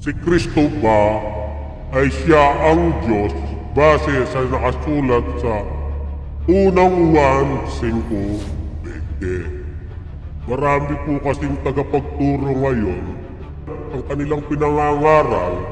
Si Kristo ba ay siya ang Diyos base sa nakasulat sa unang 1.5.20. Marami po kasing tagapagturo ngayon ang kanilang pinangangaral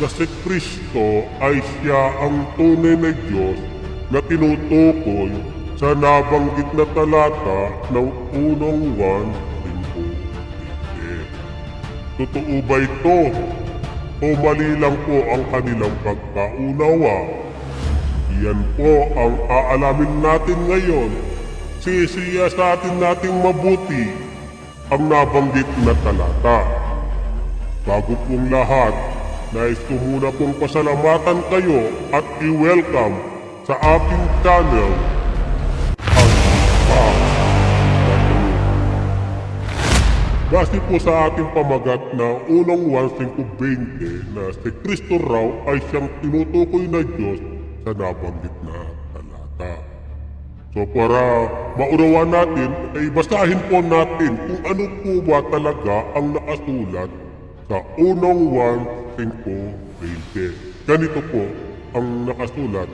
na si Kristo ay siya ang tunay na Diyos na tinutukoy sa nabanggit na talata ng unang 1.5.20. Totoo ba ito? O mali lang po ang kanilang pagkaunawa? Yan po ang aalamin natin ngayon. Sisiyasatin nating mabuti ang nabanggit na talata. Bago pong lahat, nais ko muna pong pasalamatan kayo at i-welcome sa aking channel, Base po sa ating pamagat na unang 1520 na si Kristo raw ay siyang tinutukoy na Diyos sa nabanggit na talata. So para maunawa natin, ay basahin po natin kung ano po ba talaga ang nakasulat sa unang 1520. Ganito po ang nakasulat.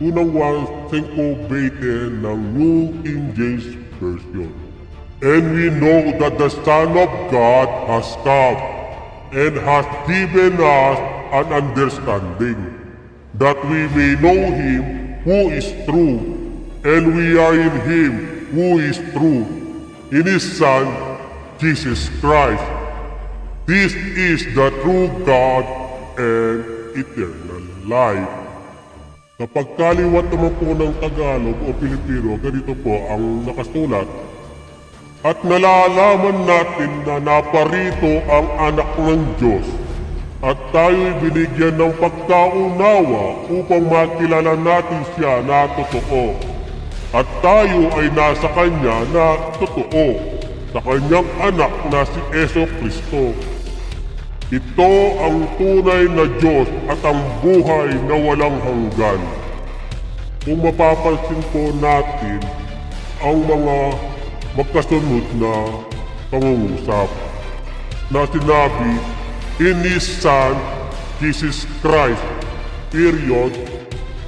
Unang 1520 ng New King James Version. And we know that the Son of God has come and has given us an understanding, that we may know Him who is true, and we are in Him who is true, in His Son, Jesus Christ. This is the true God and eternal life. Kapag kaliwat naman po ng Tagalog o Pilipino, ganito po ang nakasulat at nalalaman natin na naparito ang anak ng Diyos at tayo'y binigyan ng pagkaunawa upang makilala natin siya na totoo. At tayo ay nasa Kanya na totoo, sa Kanyang anak na si Eso Kristo. Ito ang tunay na Diyos at ang buhay na walang hanggan. Kung mapapansin po natin ang mga magkasunod na pangungusap na sinabi in His Son, Jesus Christ, period,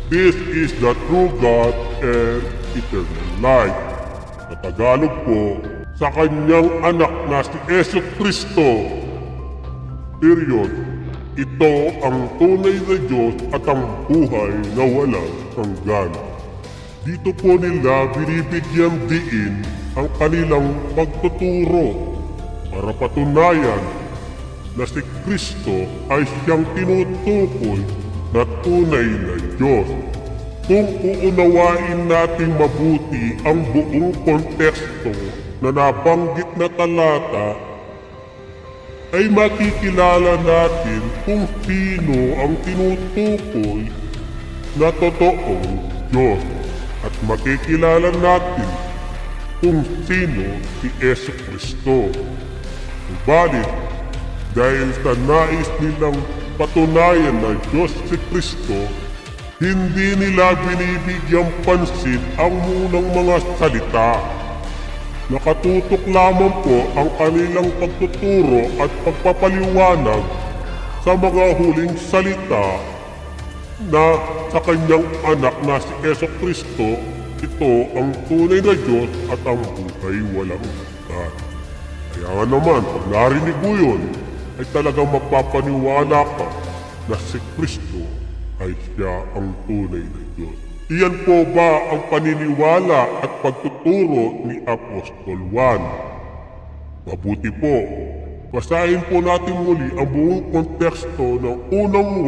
this is the true God and eternal life. Sa Tagalog po, sa kanyang anak na si Yesu Kristo, period, ito ang tunay na Diyos at ang buhay na walang hanggan. Dito po nila binibigyan diin ang kanilang pagtuturo para patunayan na si Kristo ay siyang tinutukoy na tunay na Diyos. Kung uunawain natin mabuti ang buong konteksto na nabanggit na talata, ay makikilala natin kung sino ang tinutukoy na totoong Diyos at makikilala natin kung sino si Yesu Kristo. Subalit, dahil sa nais nilang patunayan na Diyos si Kristo, hindi nila binibigyang pansin ang munang mga salita. Nakatutok lamang po ang kanilang pagtuturo at pagpapaliwanag sa mga huling salita na sa kanyang anak na si Yeso Kristo, ito ang tunay na Diyos at ang buhay walang hanggan. Kaya nga naman, pag narinig mo yun, ay talagang mapapaniwala ka na si Kristo ay siya ang tunay na Diyos. Iyan po ba ang paniniwala at pagtuturo ni Apostol Juan? Mabuti po, basahin po natin muli ang buong konteksto ng unang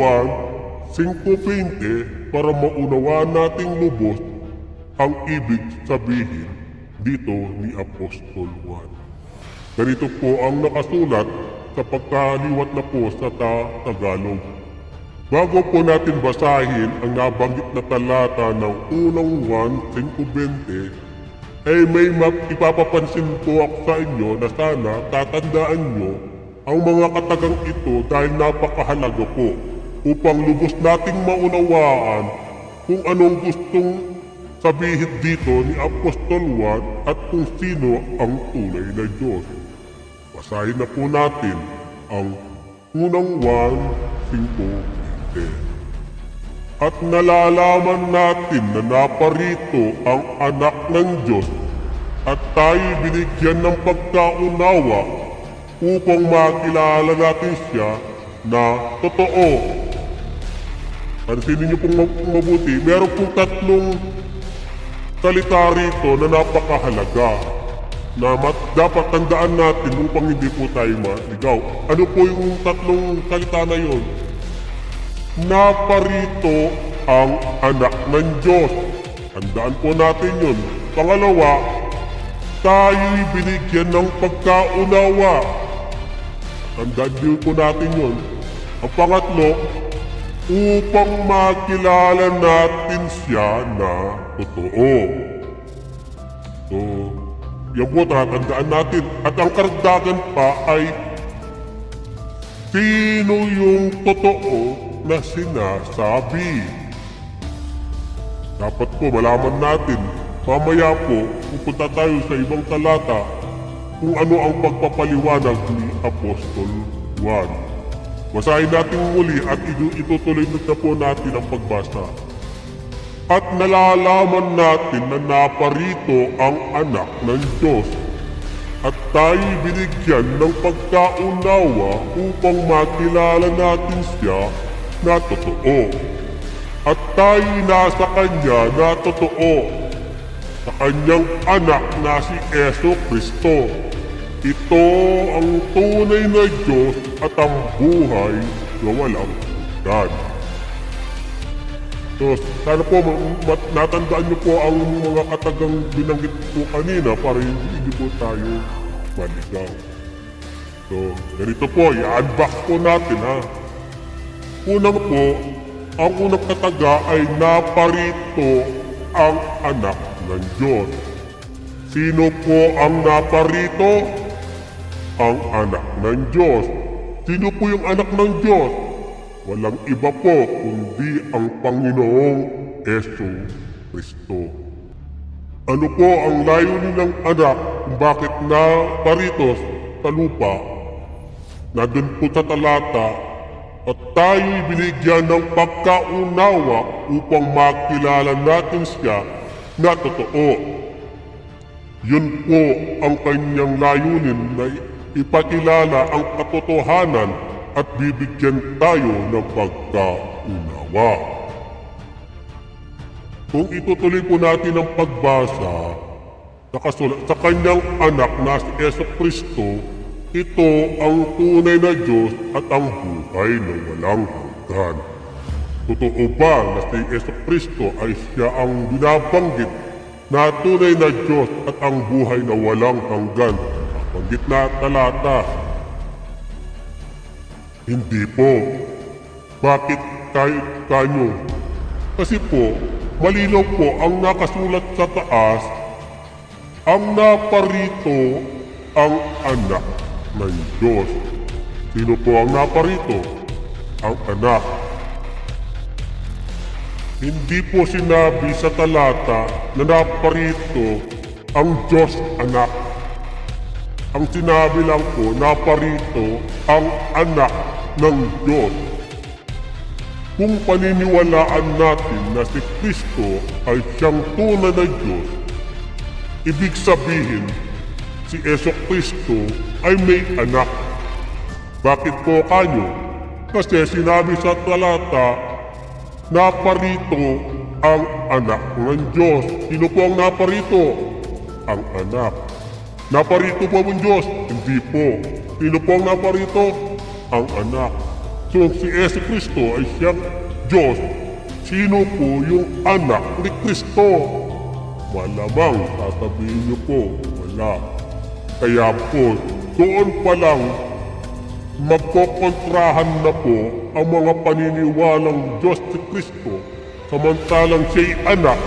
1, 5.20 para maunawaan nating lubos ang ibig sabihin dito ni Apostol Juan. Ganito po ang nakasulat sa pagkaliwat na po sa ta Tagalog. Bago po natin basahin ang nabanggit na talata ng unang 1.5.20, ay may ipapapansin po ako sa inyo na sana tatandaan nyo ang mga katagang ito dahil napakahalaga po upang lubos nating maunawaan kung anong gustong sabihin dito ni Apostol Juan at kung sino ang tunay na Diyos. Basahin na po natin ang unang 1, 5, 10. At nalalaman natin na naparito ang anak ng Diyos at tayo binigyan ng pagkaunawa upang makilala natin siya na totoo. Pansinin niyo pong mab- mabuti, meron pong tatlong salita rito na napakahalaga na mat- dapat tandaan natin upang hindi po tayo maligaw. Ano po yung tatlong salita na yun? Naparito ang anak ng Diyos. Tandaan po natin yun. Pangalawa, tayo'y binigyan ng pagkaunawa. Tandaan din po natin yun. Ang pangatlo, upang makilala natin siya na totoo. So, yan po tatandaan natin. At ang karagdagan pa ay sino yung totoo na sinasabi. Dapat po malaman natin, mamaya po pupunta tayo sa ibang talata kung ano ang pagpapaliwanag ni Apostol Juan. Basahin natin muli at itutuloy na po natin ang pagbasa. At nalalaman natin na naparito ang anak ng Diyos at tayo binigyan ng pagkaunawa upang makilala natin siya na totoo. At tayo nasa Kanya na totoo, sa Kanyang anak na si Eso Kristo. Ito ang tunay na Diyos at ang buhay na walang hanggan. So, sana po natandaan niyo po ang mga katagang binanggit po kanina para hindi, hindi po tayo maligaw. So, ganito po, i-unbox po natin ha. Unang po, ang unang kataga ay naparito ang anak ng Diyos. Sino po ang naparito? Ang anak ng Diyos. Sino po yung anak ng Diyos? Walang iba po kundi ang Panginoong Yeso Kristo. Ano po ang layunin ng anak kung bakit na paritos sa lupa? Nandun po sa talata at tayo'y binigyan ng pagkaunawa upang makilala natin siya na totoo. Yun po ang kanyang layunin na ipakilala ang katotohanan at bibigyan tayo ng pagkaunawa. Kung itutuloy po natin ang pagbasa sa, kasulat, sa kanyang anak na si Yeso Kristo, ito ang tunay na Diyos at ang buhay na walang hanggan. Totoo ba na si Yeso Kristo ay siya ang binabanggit na tunay na Diyos at ang buhay na walang hanggan? Banggit na talata. Hindi po. Bakit tayo kanyo? Kasi po, malinaw po ang nakasulat sa taas, ang naparito ang anak ng Diyos. Sino po ang naparito? Ang anak. Hindi po sinabi sa talata na naparito ang Diyos anak. Ang sinabi lang po, naparito ang anak ng Diyos. Kung paniniwalaan natin na si Kristo ay siyang tunay na Diyos, ibig sabihin, si Eso Kristo ay may anak. Bakit po kanyo? Kasi sinabi sa talata, naparito ang anak ng Diyos. Sino po ang naparito? Ang anak. Naparito po ang Diyos? Hindi po. Sino po ang naparito? Ang anak. So si Yesu Kristo ay siyang Diyos. Sino po yung anak ni Kristo? Malamang sasabihin niyo po, wala. Kaya po, doon pa lang magkokontrahan na po ang mga paniniwalang Diyos si Kristo samantalang siya'y anak.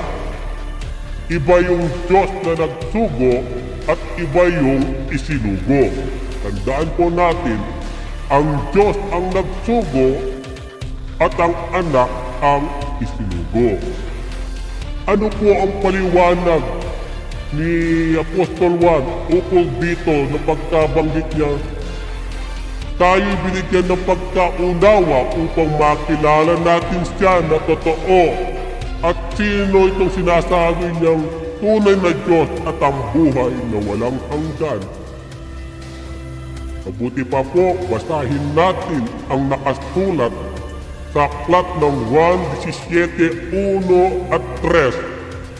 Iba yung Diyos na nagsugo at iba yung isinugo. Tandaan po natin, ang Diyos ang nagsugo at ang anak ang isinugo. Ano po ang paliwanag ni Apostol Juan ukol dito na pagkabanggit niya tayo binigyan ng pagkaunawa upang makilala natin siya na totoo at sino itong sinasabi niyang tunay na Diyos at ang buhay na walang hanggan. Mabuti pa po, basahin natin ang nakasulat sa aklat ng 1.17.1 at 3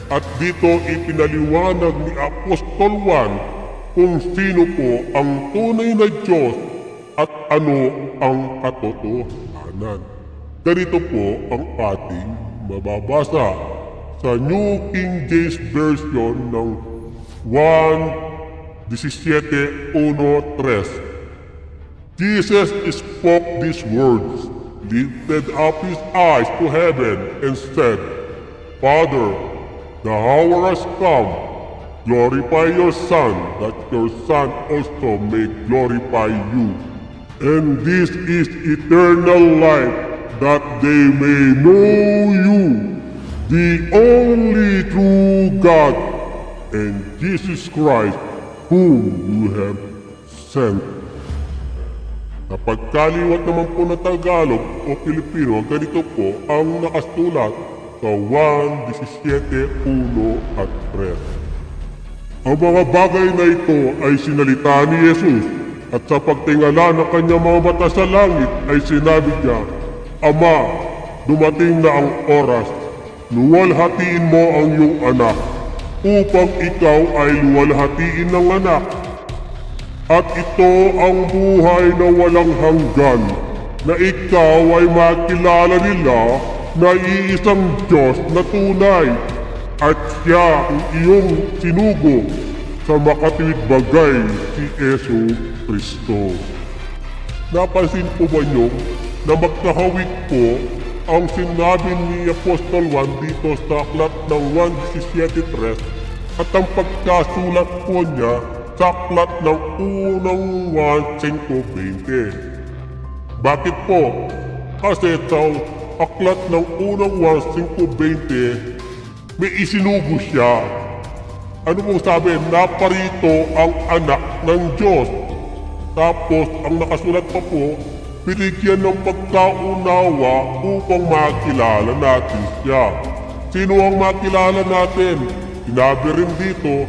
at dito ipinaliwanag ni Apostol Juan kung sino po ang tunay na Diyos at ano ang katotohanan. Ganito po ang ating mababasa sa New King James Version ng 1.17.1.3 Jesus spoke these words, lifted up his eyes to heaven, and said, Father, the hour has come. Glorify your Son, that your Son also may glorify you. And this is eternal life, that they may know you, the only true God, and Jesus Christ, whom you have sent. Sa pagkaliwat naman po ng Tagalog o Pilipino, ganito po ang nakasulat sa 1.17.1 at 3. Ang mga bagay na ito ay sinalita ni Jesus at sa pagtingala ng kanyang mga mata sa langit ay sinabi niya, Ama, dumating na ang oras, luwalhatiin mo ang iyong anak upang ikaw ay luwalhatiin ng anak at ito ang buhay na walang hanggan, na ikaw ay makilala nila na iisang Diyos na tunay, at siya ang iyong sinugo sa makatiwid bagay si Yesu Kristo. Napansin po ba niyo na magkahawig po ang sinabi ni Apostol Juan dito sa aklat ng 1.17.3 at ang pagkasulat po niya sa aklat ng unang 1.5.20. Bakit po? Kasi sa aklat ng unang 1.5.20 may isinugo siya. Ano pong sabi? Naparito ang anak ng Diyos. Tapos, ang nakasulat pa po, binigyan ng pagkaunawa upang makilala natin siya. Sino ang makilala natin? Sinabi rin dito,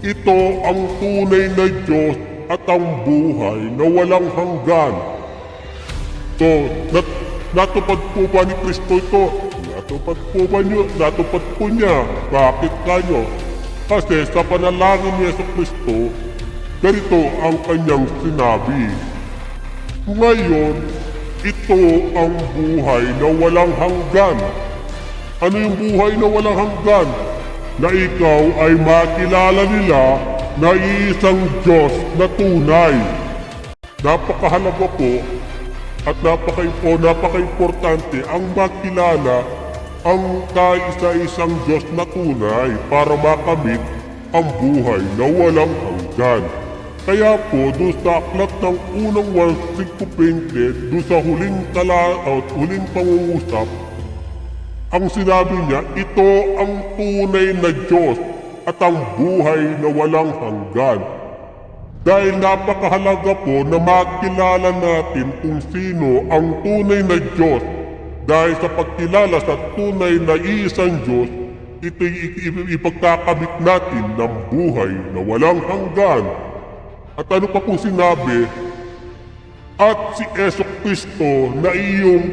ito ang tunay na Diyos at ang buhay na walang hanggan. So, nat natupad po ba ni Kristo ito? Natupad po ba niyo? Natupad po niya. Bakit kayo? Kasi sa panalangin ni Yeso Kristo, ganito ang kanyang sinabi. Ngayon, ito ang buhay na walang hanggan. Ano yung buhay na walang hanggan? Na ikaw ay makilala nila na iisang Diyos na tunay. Napakahalaga po at napaka o napaka-importante ang makilala ang kaisa-isang Diyos na tunay para makamit ang buhay na walang hanggan. Kaya po, doon sa aklat ng unang 1.5.20, doon sa huling tala, o huling pangungusap, ang sinabi niya, ito ang tunay na Diyos at ang buhay na walang hanggan. Dahil napakahalaga po na makilala natin kung sino ang tunay na Diyos. Dahil sa pagkilala sa tunay na iisang Diyos, ito ipagkakabit natin ng buhay na walang hanggan. At ano pa kung sinabi, at si Yeso Kristo na iyong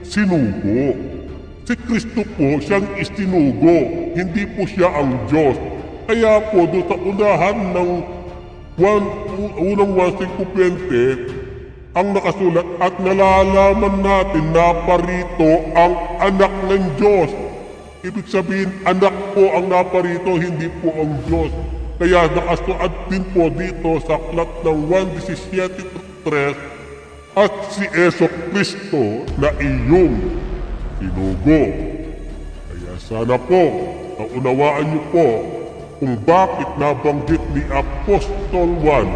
sinugo. Si Kristo po siyang isinugo, hindi po siya ang Diyos. Kaya po doon sa unahan ng one, unang 1.5.20, ang nakasulat at nalalaman natin na parito ang anak ng Diyos. Ibig sabihin, anak po ang naparito, hindi po ang Diyos. Kaya nakasulat din po dito sa aklat ng 1.17.3 at si Eso Kristo na iyong sinugo. Kaya sana po, naunawaan niyo po kung bakit nabanggit ni Apostol Juan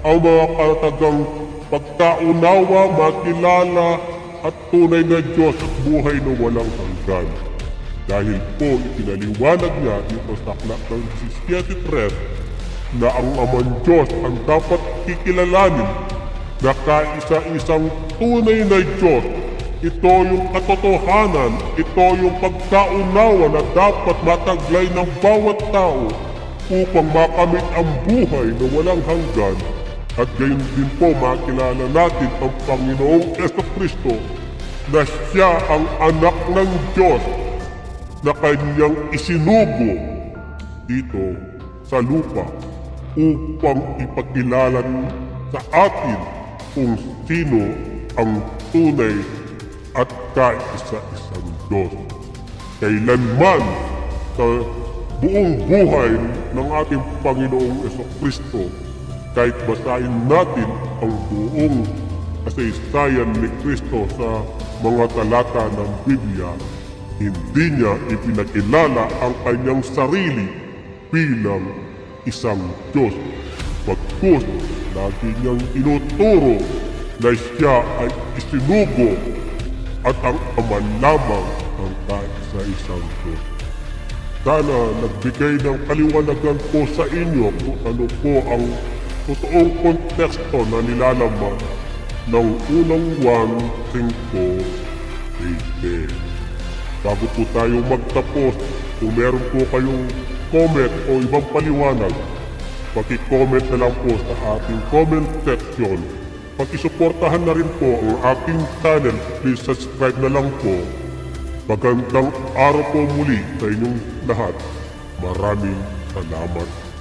ang mga katagang pagkaunawa, makilala at tunay na Diyos at buhay na walang hanggan. Dahil po ipinaliwanag niya dito sa aklat ng 17.3 na ang Amang Diyos ang dapat kikilalanin na kaisa-isang tunay na Diyos. Ito yung katotohanan, ito yung pagkaunawa na dapat mataglay ng bawat tao upang makamit ang buhay na walang hanggan at gayon din po makilala natin ang Panginoong Kristo na siya ang anak ng Diyos na kanyang isinugo dito sa lupa upang ipakilala sa atin kung sino ang tunay at kaisa-isang Diyos. Kailanman sa buong buhay ng ating Panginoong Kristo, kahit basahin natin ang buong kasaysayan ni Kristo sa mga talata ng Biblia, hindi niya ipinakilala ang kanyang sarili bilang isang Diyos. Pagkus, lagi niyang inuturo na siya ay isinugo at ang ama lamang ang kaisa-isang Diyos. Sana nagbigay ng kaliwanagan po sa inyo kung ano po ang totoong konteksto na nilalaman ng unang 1, 5, 8. Bago po tayo magtapos, kung meron po kayong comment o ibang paliwanag, paki-comment na lang po sa ating comment section. Pag-isuportahan na rin po ang aking channel, please subscribe na lang po. Magandang araw po muli sa inyong lahat. Maraming salamat